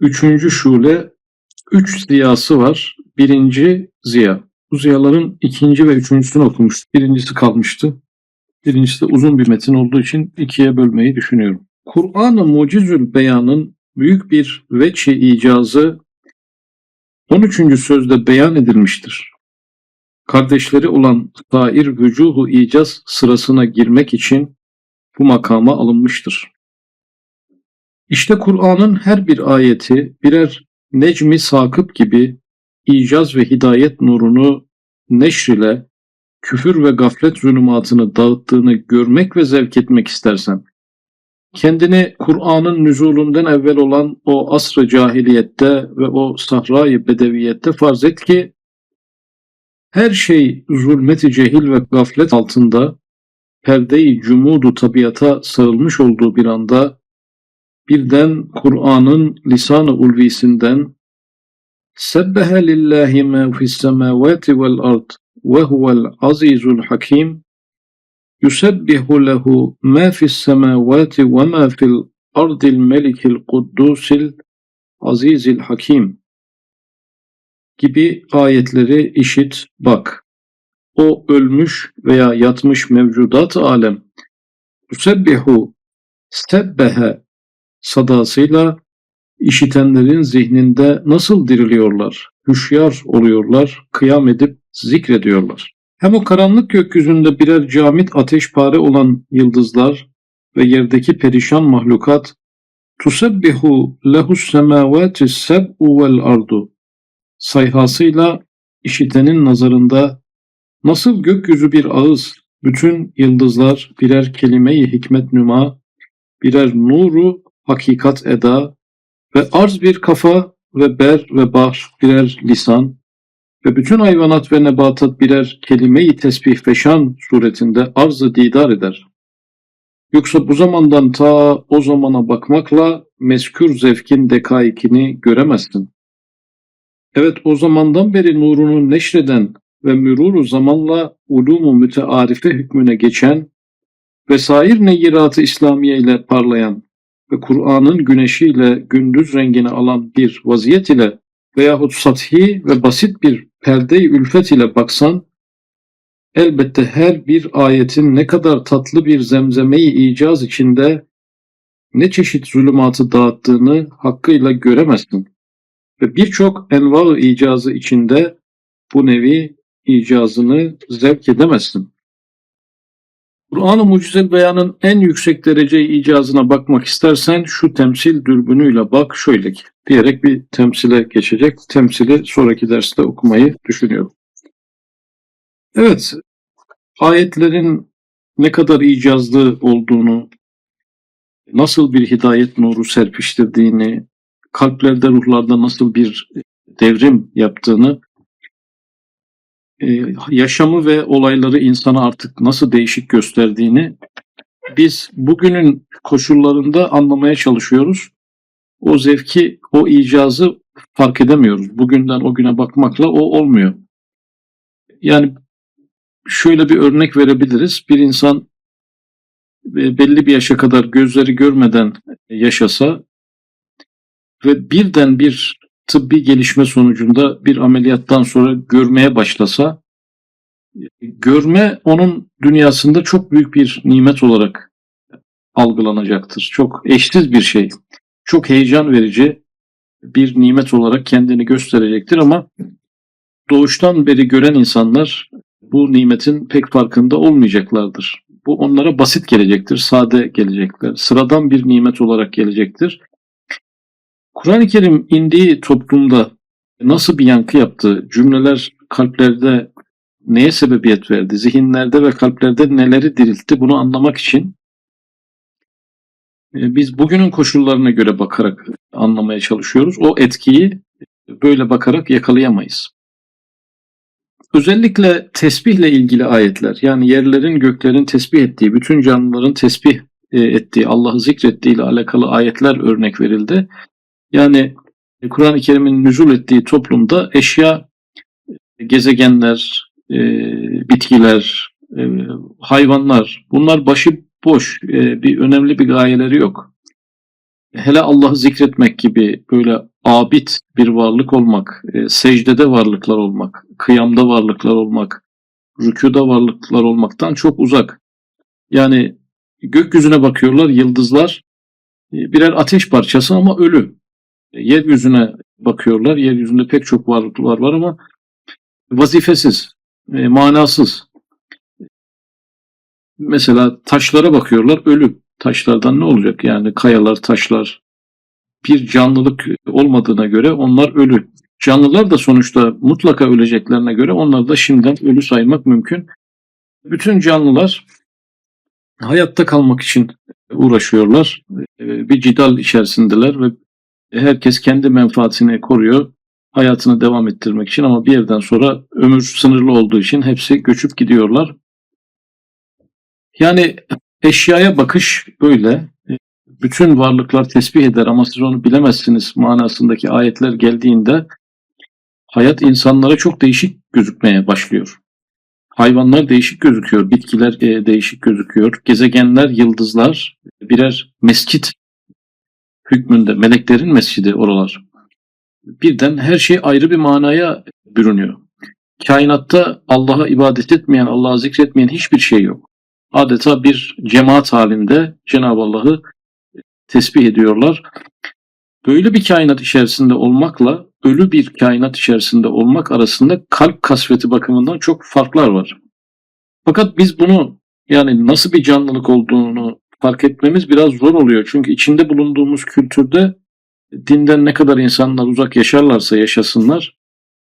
Üçüncü şule, üç ziyası var. Birinci ziya. Bu ziyaların ikinci ve üçüncüsünü okumuştuk. Birincisi kalmıştı. Birincisi de uzun bir metin olduğu için ikiye bölmeyi düşünüyorum. Kur'an-ı Mucizül Beyan'ın büyük bir veçi icazı 13. sözde beyan edilmiştir. Kardeşleri olan sair vücuhu icaz sırasına girmek için bu makama alınmıştır. İşte Kur'an'ın her bir ayeti birer necmi sakıp gibi icaz ve hidayet nurunu neşr ile küfür ve gaflet zulümatını dağıttığını görmek ve zevk etmek istersen, kendini Kur'an'ın nüzulünden evvel olan o asr-ı cahiliyette ve o sahra-i bedeviyette farz et ki, her şey zulmeti cehil ve gaflet altında, perde-i cumudu tabiata sarılmış olduğu bir anda, birden Kur'an'ın lisan-ı ulvisinden Sebbehe lillahi ma fis semavati vel ard ve huvel azizul hakim Yusebbihu lehu ma fis semavati ve ma fil ardil melikil kuddusil azizil hakim gibi ayetleri işit bak. O ölmüş veya yatmış mevcudat alem Yusebbihu sebbehe sadasıyla işitenlerin zihninde nasıl diriliyorlar, hüşyar oluyorlar, kıyam edip zikrediyorlar. Hem o karanlık gökyüzünde birer camit ateşpare olan yıldızlar ve yerdeki perişan mahlukat tusebbihu lehus semavati seb'u vel ardu sayhasıyla işitenin nazarında nasıl gökyüzü bir ağız, bütün yıldızlar birer kelime-i hikmet nüma, birer nuru hakikat eda ve arz bir kafa ve ber ve bahr birer lisan ve bütün hayvanat ve nebatat birer kelime-i tesbih ve şan suretinde arzı didar eder. Yoksa bu zamandan ta o zamana bakmakla meskür zevkin dekaikini göremezsin. Evet o zamandan beri nurunu neşreden ve müruru zamanla ulumu mütearife hükmüne geçen ve sair neyirat-ı İslamiye ile parlayan ve Kur'an'ın güneşiyle gündüz rengini alan bir vaziyet ile veyahut sathi ve basit bir perde-i ülfet ile baksan, elbette her bir ayetin ne kadar tatlı bir zemzemeyi icaz içinde ne çeşit zulümatı dağıttığını hakkıyla göremezsin. Ve birçok enva icazı içinde bu nevi icazını zevk edemezsin. Kur'an-ı Mucizel Beyan'ın en yüksek derece icazına bakmak istersen şu temsil dürbünüyle bak şöyle ki diyerek bir temsile geçecek. Temsili sonraki derste okumayı düşünüyorum. Evet, ayetlerin ne kadar icazlı olduğunu, nasıl bir hidayet nuru serpiştirdiğini, kalplerde, ruhlarda nasıl bir devrim yaptığını yaşamı ve olayları insana artık nasıl değişik gösterdiğini biz bugünün koşullarında anlamaya çalışıyoruz. O zevki, o icazı fark edemiyoruz. Bugünden o güne bakmakla o olmuyor. Yani şöyle bir örnek verebiliriz. Bir insan e, belli bir yaşa kadar gözleri görmeden yaşasa ve birden bir tıbbi gelişme sonucunda bir ameliyattan sonra görmeye başlasa, görme onun dünyasında çok büyük bir nimet olarak algılanacaktır. Çok eşsiz bir şey, çok heyecan verici bir nimet olarak kendini gösterecektir ama doğuştan beri gören insanlar bu nimetin pek farkında olmayacaklardır. Bu onlara basit gelecektir, sade gelecekler, sıradan bir nimet olarak gelecektir. Kur'an-ı Kerim indiği toplumda nasıl bir yankı yaptı? Cümleler kalplerde neye sebebiyet verdi? Zihinlerde ve kalplerde neleri diriltti? Bunu anlamak için e, biz bugünün koşullarına göre bakarak anlamaya çalışıyoruz. O etkiyi böyle bakarak yakalayamayız. Özellikle tesbihle ilgili ayetler yani yerlerin göklerin tesbih ettiği, bütün canlıların tesbih e, ettiği, Allah'ı zikrettiği ile alakalı ayetler örnek verildi. Yani Kur'an-ı Kerim'in nüzul ettiği toplumda eşya, gezegenler, e, bitkiler, e, hayvanlar bunlar başı boş, e, bir önemli bir gayeleri yok. hele Allah'ı zikretmek gibi böyle abid bir varlık olmak, e, secdede varlıklar olmak, kıyamda varlıklar olmak, rükuda varlıklar olmaktan çok uzak. Yani gökyüzüne bakıyorlar, yıldızlar e, birer ateş parçası ama ölü. E, Yeryüzüne bakıyorlar, yeryüzünde pek çok varlıklar var ama vazifesiz, e, manasız. Mesela taşlara bakıyorlar, ölü. Taşlardan ne olacak? Yani kayalar, taşlar bir canlılık olmadığına göre onlar ölü. Canlılar da sonuçta mutlaka öleceklerine göre onları da şimdiden ölü saymak mümkün. Bütün canlılar hayatta kalmak için uğraşıyorlar. Ee, Bir cidal içerisindeler ve herkes kendi menfaatini koruyor. Hayatını devam ettirmek için ama bir yerden sonra ömür sınırlı olduğu için hepsi göçüp gidiyorlar. Yani eşyaya bakış böyle. Bütün varlıklar tesbih eder ama siz onu bilemezsiniz manasındaki ayetler geldiğinde hayat insanlara çok değişik gözükmeye başlıyor. Hayvanlar değişik gözüküyor, bitkiler e, değişik gözüküyor, gezegenler, yıldızlar birer mescit hükmünde, meleklerin mescidi oralar. Birden her şey ayrı bir manaya bürünüyor. Kainatta Allah'a ibadet etmeyen, Allah'a zikretmeyen hiçbir şey yok. Adeta bir cemaat halinde Cenab-ı Allah'ı tesbih ediyorlar. Böyle bir kainat içerisinde olmakla ölü bir kainat içerisinde olmak arasında kalp kasveti bakımından çok farklar var. Fakat biz bunu yani nasıl bir canlılık olduğunu fark etmemiz biraz zor oluyor. Çünkü içinde bulunduğumuz kültürde dinden ne kadar insanlar uzak yaşarlarsa yaşasınlar,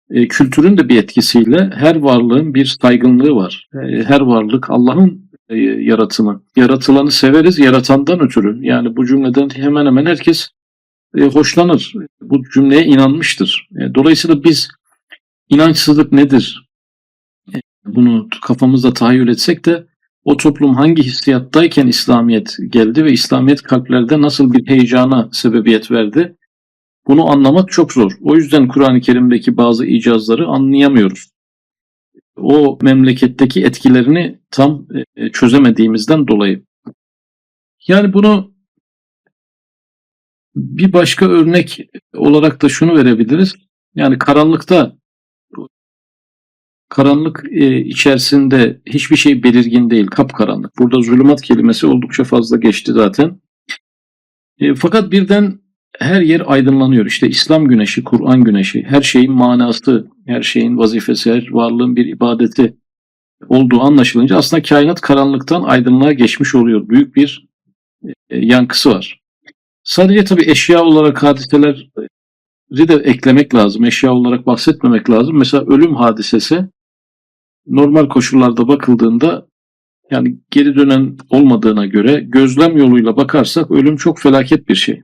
e, kültürün de bir etkisiyle her varlığın bir saygınlığı var. E, her varlık Allah'ın e, yaratımı. Yaratılanı severiz yaratandan ötürü. Yani bu cümleden hemen hemen herkes hoşlanır. Bu cümleye inanmıştır. Dolayısıyla biz inançsızlık nedir? Bunu kafamızda tahayyül etsek de o toplum hangi hissiyattayken İslamiyet geldi ve İslamiyet kalplerde nasıl bir heyecana sebebiyet verdi? Bunu anlamak çok zor. O yüzden Kur'an-ı Kerim'deki bazı icazları anlayamıyoruz. O memleketteki etkilerini tam e, çözemediğimizden dolayı. Yani bunu bir başka örnek olarak da şunu verebiliriz. Yani karanlıkta karanlık e, içerisinde hiçbir şey belirgin değil, kapkaranlık. Burada zulümat kelimesi oldukça fazla geçti zaten. E, fakat birden her yer aydınlanıyor. İşte İslam güneşi, Kur'an güneşi, her şeyin manası, her şeyin vazifesi, her varlığın bir ibadeti olduğu anlaşılınca aslında kainat karanlıktan aydınlığa geçmiş oluyor. Büyük bir e, yankısı var. Sadece tabii eşya olarak hadiseleri de eklemek lazım. Eşya olarak bahsetmemek lazım. Mesela ölüm hadisesi normal koşullarda bakıldığında yani geri dönen olmadığına göre gözlem yoluyla bakarsak ölüm çok felaket bir şey.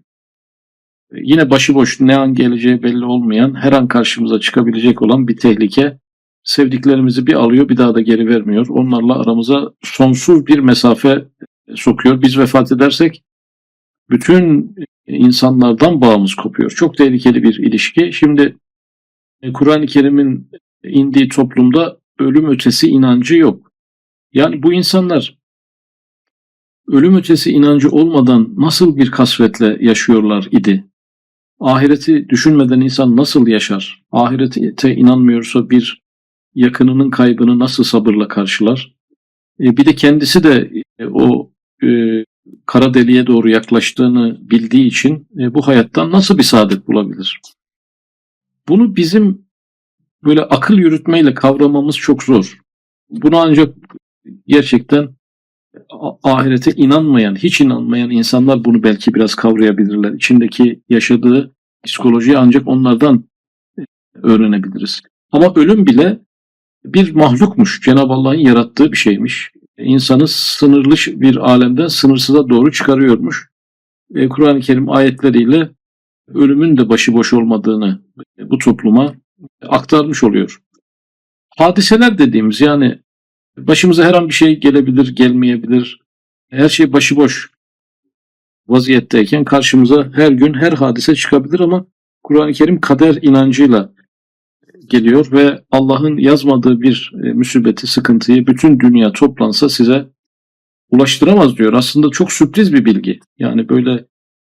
Yine başıboş ne an geleceği belli olmayan her an karşımıza çıkabilecek olan bir tehlike sevdiklerimizi bir alıyor bir daha da geri vermiyor. Onlarla aramıza sonsuz bir mesafe sokuyor. Biz vefat edersek bütün insanlardan bağımız kopuyor. Çok tehlikeli bir ilişki. Şimdi Kur'an-ı Kerim'in indiği toplumda ölüm ötesi inancı yok. Yani bu insanlar ölüm ötesi inancı olmadan nasıl bir kasvetle yaşıyorlar idi? Ahireti düşünmeden insan nasıl yaşar? Ahirete inanmıyorsa bir yakınının kaybını nasıl sabırla karşılar? E, bir de kendisi de e, o e, kara deliğe doğru yaklaştığını bildiği için bu hayattan nasıl bir saadet bulabilir? Bunu bizim böyle akıl yürütmeyle kavramamız çok zor. Bunu ancak gerçekten ahirete inanmayan, hiç inanmayan insanlar bunu belki biraz kavrayabilirler. İçindeki yaşadığı psikolojiyi ancak onlardan öğrenebiliriz. Ama ölüm bile bir mahlukmuş. Cenab-ı Allah'ın yarattığı bir şeymiş. İnsanı sınırlı bir alemden sınırsıza doğru çıkarıyormuş. E, Kur'an-ı Kerim ayetleriyle ölümün de başıboş olmadığını bu topluma aktarmış oluyor. Hadiseler dediğimiz yani başımıza her an bir şey gelebilir, gelmeyebilir. Her şey başıboş vaziyetteyken karşımıza her gün her hadise çıkabilir ama Kur'an-ı Kerim kader inancıyla geliyor ve Allah'ın yazmadığı bir e, müsibeti, sıkıntıyı bütün dünya toplansa size ulaştıramaz diyor. Aslında çok sürpriz bir bilgi. Yani böyle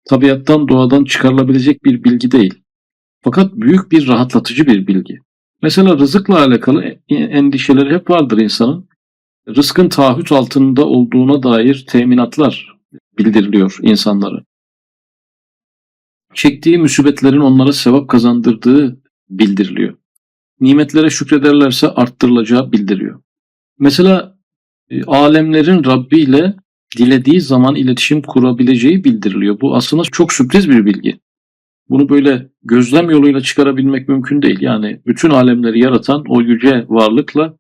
tabiattan, doğadan çıkarılabilecek bir bilgi değil. Fakat büyük bir rahatlatıcı bir bilgi. Mesela rızıkla alakalı endişeleri hep vardır insanın. Rızkın taahhüt altında olduğuna dair teminatlar bildiriliyor insanlara. Çektiği musibetlerin onlara sevap kazandırdığı bildiriliyor. Nimetlere şükrederlerse arttırılacağı bildiriyor. Mesela e, alemlerin Rabbi ile dilediği zaman iletişim kurabileceği bildiriliyor. Bu aslında çok sürpriz bir bilgi. Bunu böyle gözlem yoluyla çıkarabilmek mümkün değil. Yani bütün alemleri yaratan o yüce varlıkla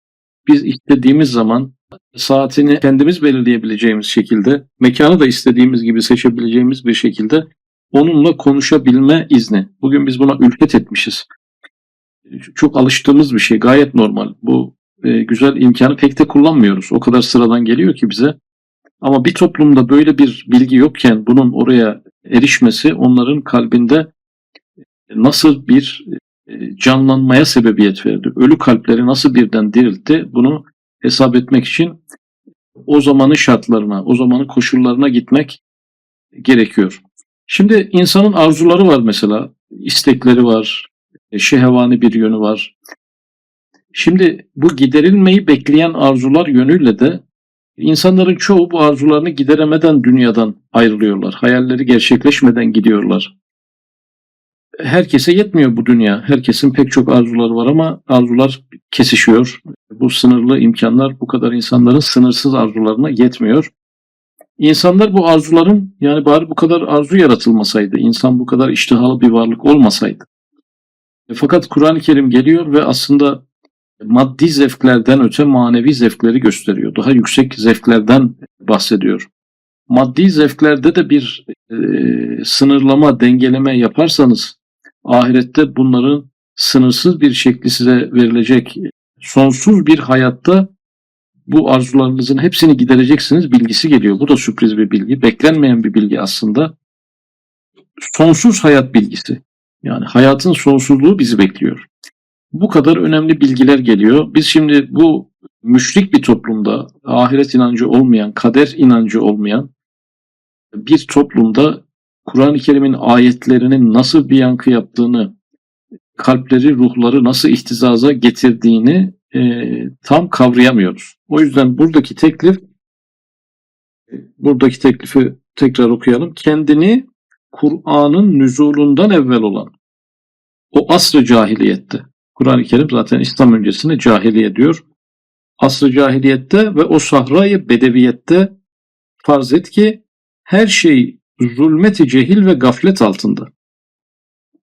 biz istediğimiz zaman saatini kendimiz belirleyebileceğimiz şekilde, mekanı da istediğimiz gibi seçebileceğimiz bir şekilde onunla konuşabilme izni. Bugün biz buna ülfet etmişiz. Çok alıştığımız bir şey, gayet normal. Bu e, güzel imkanı pek de kullanmıyoruz. O kadar sıradan geliyor ki bize. Ama bir toplumda böyle bir bilgi yokken bunun oraya erişmesi onların kalbinde nasıl bir e, canlanmaya sebebiyet verdi? Ölü kalpleri nasıl birden diriltti? Bunu hesap etmek için o zamanın şartlarına, o zamanın koşullarına gitmek gerekiyor. Şimdi insanın arzuları var mesela, istekleri var, e, şehvani bir yönü var. Şimdi bu giderilmeyi bekleyen arzular yönüyle de insanların çoğu bu arzularını gideremeden dünyadan ayrılıyorlar. Hayalleri gerçekleşmeden gidiyorlar. Herkese yetmiyor bu dünya. Herkesin pek çok arzuları var ama arzular kesişiyor. Bu sınırlı imkanlar bu kadar insanların sınırsız arzularına yetmiyor. İnsanlar bu arzuların yani bari bu kadar arzu yaratılmasaydı, insan bu kadar iştihalı bir varlık olmasaydı. E, fakat Kur'an-ı Kerim geliyor ve aslında maddi zevklerden öte manevi zevkleri gösteriyor. Daha yüksek zevklerden bahsediyor. Maddi zevklerde de bir e, sınırlama, dengeleme yaparsanız ahirette bunların sınırsız bir şekli size verilecek sonsuz bir hayatta bu arzularınızın hepsini gidereceksiniz bilgisi geliyor. Bu da sürpriz bir bilgi. Beklenmeyen bir bilgi aslında. Sonsuz hayat bilgisi. Yani hayatın sonsuzluğu bizi bekliyor. Bu kadar önemli bilgiler geliyor. Biz şimdi bu müşrik bir toplumda, ahiret inancı olmayan, kader inancı olmayan bir toplumda Kur'an-ı Kerim'in ayetlerinin nasıl bir yankı yaptığını, kalpleri, ruhları nasıl ihtizaza getirdiğini e, tam kavrayamıyoruz. O yüzden buradaki teklif, buradaki teklifi tekrar okuyalım. Kendini Kur'an'ın nüzulundan evvel olan o asr-ı cahiliyette, Kur'an-ı Kerim zaten İslam öncesinde cahiliye diyor. Asr-ı cahiliyette ve o sahrayı bedeviyette farz et ki her şey zulmeti cehil ve gaflet altında.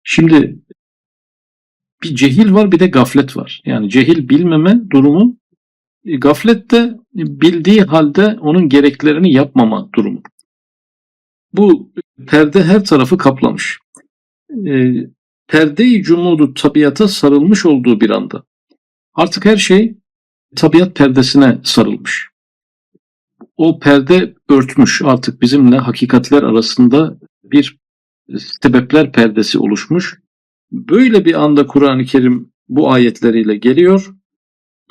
Şimdi bir cehil var bir de gaflet var. Yani cehil bilmeme durumu gaflet de bildiği halde onun gereklerini yapmama durumu. Bu perde her tarafı kaplamış. E, perde-i cumudu tabiata sarılmış olduğu bir anda. Artık her şey tabiat perdesine sarılmış. O perde örtmüş artık bizimle hakikatler arasında bir sebepler perdesi oluşmuş. Böyle bir anda Kur'an-ı Kerim bu ayetleriyle geliyor.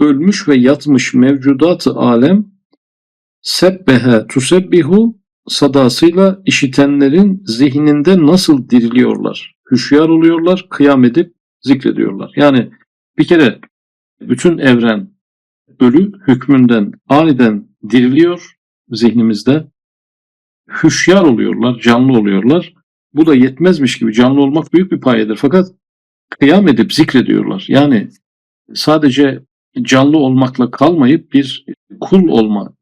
Ölmüş ve yatmış mevcudat-ı alem sebbehe tusebbihu sadasıyla işitenlerin zihninde nasıl diriliyorlar, hüşyar oluyorlar, kıyam edip zikrediyorlar. Yani bir kere bütün evren ölü hükmünden aniden diriliyor zihnimizde. Hüşyar oluyorlar, canlı oluyorlar. Bu da yetmezmiş gibi canlı olmak büyük bir payedir. Fakat kıyam edip zikrediyorlar. Yani sadece canlı olmakla kalmayıp bir kul olma,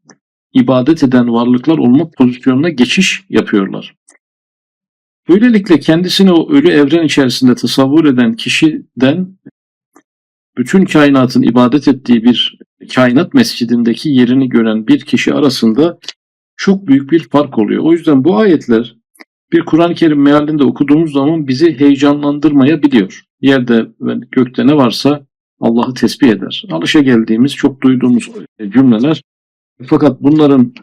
ibadet eden varlıklar olma pozisyonuna geçiş yapıyorlar. Böylelikle kendisini o ölü evren içerisinde tasavvur eden kişiden bütün kainatın ibadet ettiği bir kainat mescidindeki yerini gören bir kişi arasında çok büyük bir fark oluyor. O yüzden bu ayetler bir Kur'an-ı Kerim mealinde okuduğumuz zaman bizi heyecanlandırmayabiliyor. Yerde ve gökte ne varsa Allah'ı tesbih eder. Alışa geldiğimiz, çok duyduğumuz cümleler. Fakat bunların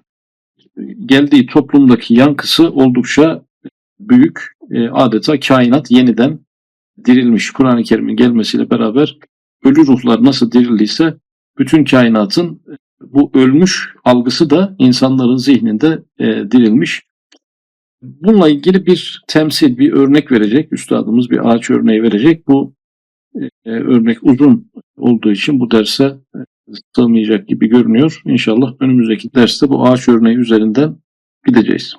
geldiği toplumdaki yankısı oldukça büyük. E, adeta kainat yeniden dirilmiş. Kur'an-ı Kerim'in gelmesiyle beraber ölü ruhlar nasıl dirildiyse bütün kainatın bu ölmüş algısı da insanların zihninde e, dirilmiş. Bununla ilgili bir temsil, bir örnek verecek. Üstadımız bir ağaç örneği verecek. Bu e, örnek uzun olduğu için bu derse e, sığmayacak gibi görünüyor. İnşallah önümüzdeki derste bu ağaç örneği üzerinden gideceğiz.